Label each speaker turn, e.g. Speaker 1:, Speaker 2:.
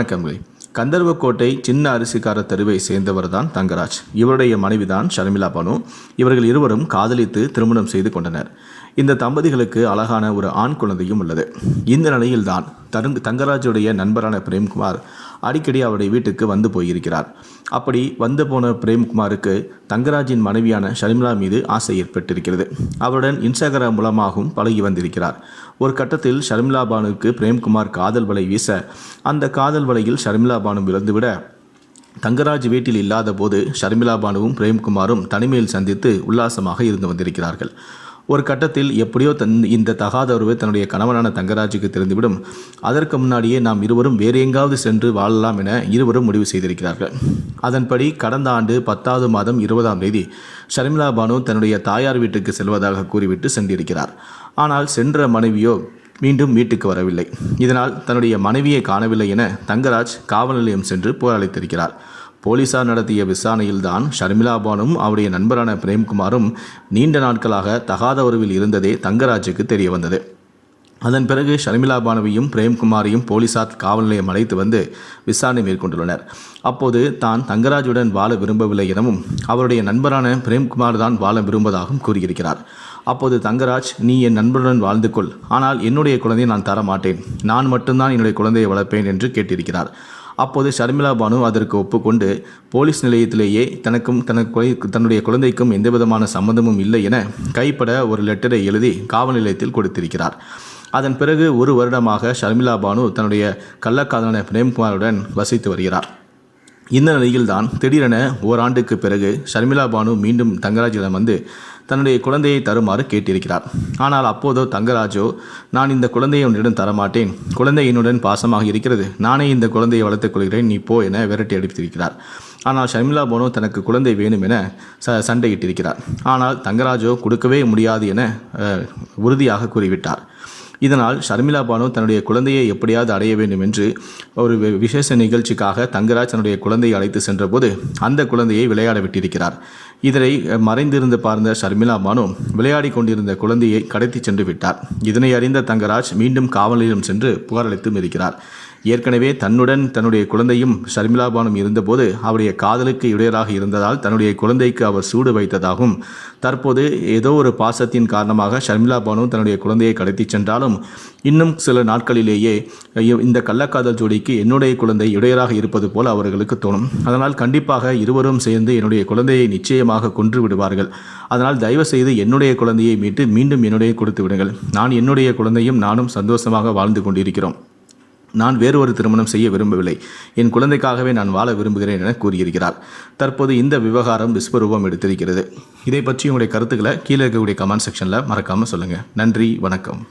Speaker 1: வணக்கம்களே கந்தர்வக்கோட்டை சின்ன அரிசிக்கார தெருவை சேர்ந்தவர் தான் தங்கராஜ். இவருடைய மனைவிதான் ஷர்மிளா பனு. இவர்கள் இருவரும் காதலித்து திருமணம் செய்து கொண்டனர். இந்த தம்பதிகளுக்கு அழகான ஒரு ஆண் குழந்தையும் உள்ளது. இந்த நிலையில்தான் தருங் தங்கராஜுடைய நண்பரான பிரேம்குமார் அடிக்கடி அவருடைய வீட்டுக்கு வந்து போயிருக்கிறார். அப்படி வந்து போன பிரேம்குமாருக்கு தங்கராஜின் மனைவியான ஷர்மிளா மீது ஆசை ஏற்பட்டிருக்கிறது. அவருடன் இன்ஸ்டாகிராம் மூலமாகவும் பழகி வந்திருக்கிறார். ஒரு கட்டத்தில் ஷர்மிளா பானுக்கு பிரேம்குமார் காதல் வலை வீச அந்த காதல் வலையில் ஷர்மிளா பானு விழுந்துவிட தங்கராஜ் வீட்டில் இல்லாத போது ஷர்மிளா பானுவும் பிரேம்குமாரும் தனிமையில் சந்தித்து உல்லாசமாக இருந்து வந்திருக்கிறார்கள். ஒரு கட்டத்தில் எப்படியோ தன் இந்த தகாத உறவு தன்னுடைய கணவனான தங்கராஜுக்கு தெரிந்துவிடும். அதற்கு முன்னாடியே நாம் இருவரும் வேறு எங்காவது சென்று வாழலாம் என இருவரும் முடிவு செய்திருக்கிறார்கள். அதன்படி கடந்த ஆண்டு பத்தாவது மாதம் இருபதாம் தேதி ஷர்மிளா பானு தன்னுடைய தாயார் வீட்டுக்கு செல்வதாக கூறிவிட்டு சென்றிருக்கிறார். ஆனால் சென்ற மனைவியோ மீண்டும் வீட்டுக்கு வரவில்லை. இதனால் தன்னுடைய மனைவியை காணவில்லை என தங்கராஜ் காவல் நிலையம் சென்று போராளித்திருக்கிறார் போலீசார் நடத்திய விசாரணையில்தான் ஷர்மிளா பானும் அவருடைய நண்பரான பிரேம்குமாரும் நீண்ட நாட்களாக தகாத உறவில் இருந்ததே தங்கராஜுக்கு தெரிய வந்தது அதன் பிறகு ஷர்மிளா பானுவையும் பிரேம்குமாரையும் போலீசார் காவல் நிலையம் அழைத்து வந்து விசாரணை மேற்கொண்டுள்ளனர். அப்போது தான் தங்கராஜுடன் வாழ விரும்பவில்லை எனவும் அவருடைய நண்பரான பிரேம்குமார் தான் வாழ விரும்புவதாகவும் கூறியிருக்கிறார். அப்போது தங்கராஜ் நீ என் நண்பருடன் வாழ்ந்து கொள். ஆனால் என்னுடைய குழந்தையை நான் தர மாட்டேன் நான் மட்டும்தான் என்னுடைய குழந்தையை வளர்ப்பேன் என்று கேட்டிருக்கிறார். அப்போது ஷர்மிளா பானு அதற்கு ஒப்புக்கொண்டு போலீஸ் நிலையத்திலேயே தனக்கும் தனக்கு தன்னுடைய குழந்தைக்கும் எந்த விதமான சம்மந்தமும் இல்லை என கைப்பட ஒரு லெட்டரை எழுதி காவல் நிலையத்தில் கொடுத்திருக்கிறார். அதன் பிறகு ஒரு வருடமாக ஷர்மிளா பானு தன்னுடைய கள்ளக்காதலான பிரேம்குமாருடன் வசித்து வருகிறார். இந்த நிலையில்தான் திடீரென ஓராண்டுக்கு பிறகு ஷர்மிளா பானு மீண்டும் தங்கராஜிடம் வந்து தன்னுடைய குழந்தையை தருமாறு கேட்டிருக்கிறார். ஆனால் அப்போதோ தங்கராஜோ நான் இந்த குழந்தையை உன்னிடம் தரமாட்டேன். குழந்தை என்னுடன் பாசமாக இருக்கிறது. நானே இந்த குழந்தையை வளர்த்துக் கொள்கிறேன். நீ போ என விரட்டி அடித்திருக்கிறார். ஆனால் ஷர்மிளா போனோ தனக்கு குழந்தை வேணும் என ச சண்டையிட்டிருக்கிறார். ஆனால் தங்கராஜோ கொடுக்கவே முடியாது என உறுதியாக கூறிவிட்டார். இதனால் ஷர்மிளா பானு தன்னுடைய குழந்தையை எப்படியாவது அடைய வேண்டும் என்று ஒரு வி- விசேஷ நிகழ்ச்சிக்காக தங்கராஜ் தன்னுடைய குழந்தையை அழைத்து சென்றபோது அந்த குழந்தையை விளையாட விட்டிருக்கிறார். இதனை மறைந்திருந்து பார்ந்த ஷர்மிளா பானு விளையாடி கொண்டிருந்த குழந்தையை கடத்தி சென்று விட்டார். இதனை அறிந்த தங்கராஜ் மீண்டும் காவலிலும் சென்று புகாரளித்தும் இருக்கிறார். ஏற்கனவே தன்னுடன் தன்னுடைய குழந்தையும் ஷர்மிளா பானும் இருந்தபோது அவருடைய காதலுக்கு இடையராக இருந்ததால் தன்னுடைய குழந்தைக்கு அவர் சூடு வைத்ததாகவும் தற்போது ஏதோ ஒரு பாசத்தின் காரணமாக ஷர்மிளா பானு தன்னுடைய குழந்தையை கடத்திச் சென்றாலும் இன்னும் சில நாட்களிலேயே இந்த கள்ளக்காதல் ஜோடிக்கு என்னுடைய குழந்தை இடையராக இருப்பது போல் அவர்களுக்கு தோணும். அதனால் கண்டிப்பாக இருவரும் சேர்ந்து என்னுடைய குழந்தையை நிச்சயமாக கொன்று விடுவார்கள். அதனால் தயவு செய்து என்னுடைய குழந்தையை மீட்டு மீண்டும் என்னுடைய கொடுத்து விடுங்கள். நான் என்னுடைய குழந்தையும் நானும் சந்தோஷமாக வாழ்ந்து கொண்டிருக்கிறோம். நான் வேறு ஒரு திருமணம் செய்ய விரும்பவில்லை. என் குழந்தைக்காகவே நான் வாழ விரும்புகிறேன் என கூறியிருக்கிறார். தற்போது இந்த விவகாரம் விஸ்வரூபம் எடுத்திருக்கிறது. இதை பற்றி உங்களுடைய கருத்துக்களை கீழே இருக்கக்கூடிய கமெண்ட் செக்ஷனில் மறக்காமல் சொல்லுங்கள் நன்றி வணக்கம்.